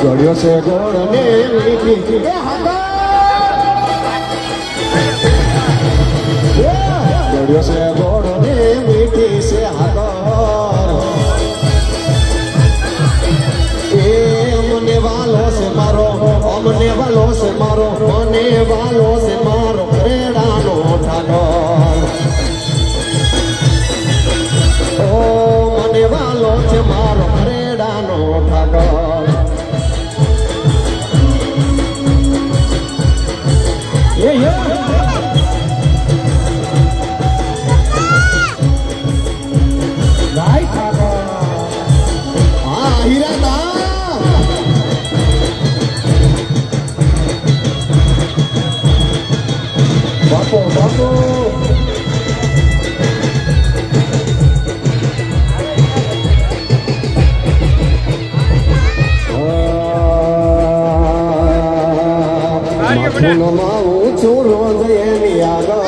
ગળ્યો છે ગોળ ને હાથા. ગળ્યો છે ગોળ ને મીઠી છે હાથર. એ મને વાલો છે મારો, અમને મને વાલો મારો પ્રેરણાનો પ્રેરણાનો ઠાકર. બાપો બાપો. માથું નમાવું છું રોજ એની આગળ.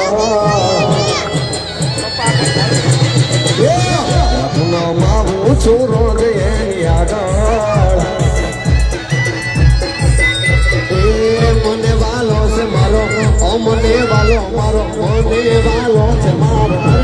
માથું નમાવું છું રોજ એની આગળ. એ મને વાલો છે મારો, ઓ મને વાલો, મારો, મને વાલો છે મારો.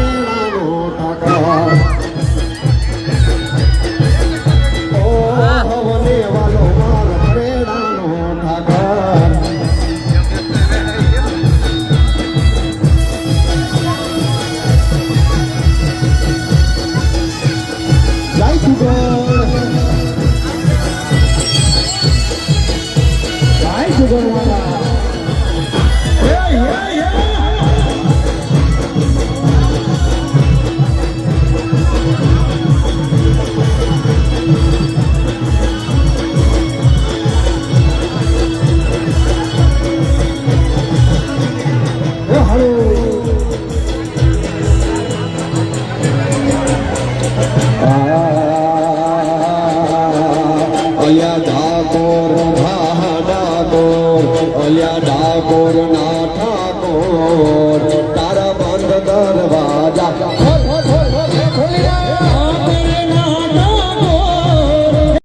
Oh yeah, ઠાકોર તારા બંધ દરબાર